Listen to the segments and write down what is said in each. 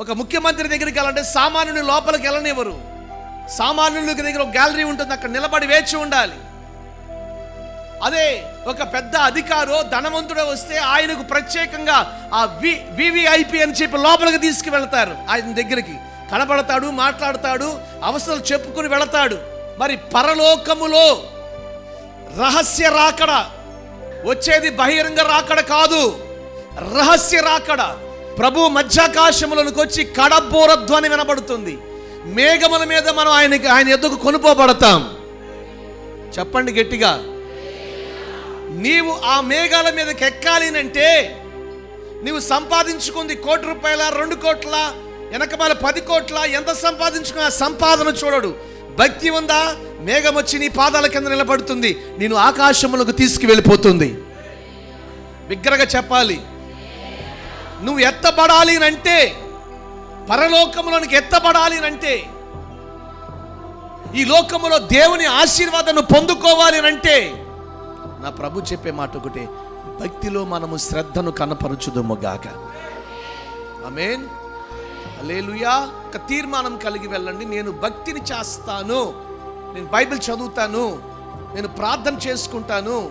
ఒక ముఖ్యమంత్రి దగ్గరికి వెళ్ళాలంటే సామాన్యుని లోపలికి వెళ్ళనివ్వరు. సామాన్యులకి దగ్గర ఒక గ్యాలరీ ఉంటుంది అక్కడ నిలబడి వేచి ఉండాలి. అదే ఒక పెద్ద అధికారో ధనవంతుడో వస్తే ఆయనకు ప్రత్యేకంగా ఆ వి వివిఐపి అని చెప్పి లోపలికి తీసుకువెళ్తారు ఆయన దగ్గరికి. కనబడతాడు మాట్లాడతాడు అవసరాలు చెప్పుకుని వెళతాడు. మరి పరలోకములో రహస్య రాకడ వచ్చేది బహిరంగ రాకడ కాదు. రహస్య రాకడ. ప్రభు మధ్యాకాశములకు వచ్చి కడబోర ధ్వని వినబడుతుంది. మేఘముల మీద మనం ఆయనకి ఆయన ఎద్దుకు కొనుపోబడతాం చెప్పండి గట్టిగా. నీవు ఆ మేఘాల మీదకి ఎక్కాలి అంటే నీవు సంపాదించుకుంది కోటి రూపాయల రెండు కోట్ల వెనకమాల పది కోట్ల ఎంత సంపాదించుకున్న సంపాదన చూడడు. భక్తి ఉందా? మేఘం వచ్చి నీ పాదాల కింద నిలబడుతుంది. నేను ఆకాశములకు తీసుకువెళ్ళిపోతుంది. బిగ్గరగా చెప్పాలి. నువ్వు ఎత్తబడాలి అంటే పరలోకములోనికి ఎత్తబడాలి అంటే ఈ లోకములో దేవుని ఆశీర్వాదాన్ని పొందుకోవాలి అంటే నా ప్రభు చెప్పే మాట ఒకటే భక్తిలో మనము శ్రద్ధను కనపరచుదుము గాక. ఆమేన్. అలేలుయా ఒక తీర్మానం కలిగి వెళ్ళండి. నేను భక్తిని చేస్తాను. నేను బైబిల్ చదువుతాను. నేను ప్రార్థన చేసుకుంటాను.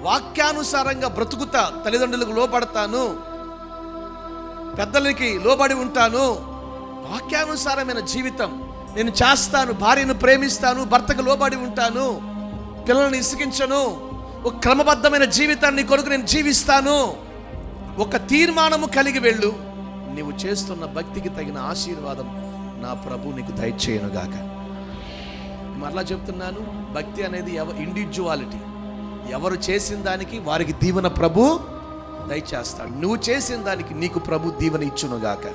వాక్యానుసారంగా బ్రతుకుతా. తల్లిదండ్రులకు లోపడతాను పెద్దలకి లోబడి ఉంటాను. వాక్యానుసారమైన జీవితం. నేను చేస్తాను భార్యను ప్రేమిస్తాను భర్తకు లోబడి ఉంటాను. పిల్లల్ని ఇసిగించను ఒక క్రమబద్ధమైన జీవితాన్ని కొరకు నేను జీవిస్తాను. ఒక తీర్మానము కలిగి వెళ్ళు. నీవు చేస్తున్న భక్తికి తగిన ఆశీర్వాదం నా ప్రభు నీకు దయచేయనుగాక మరలా చెప్తున్నాను భక్తి అనేది ఎవ ఇండివిజువాలిటీ ఎవరు చేసిన దానికి వారికి దీవెన ప్రభు. దయచేస్తాడు నువ్వు చేసిన దానికి నీకు ప్రభు దీవెన ఇచ్చునుగాక.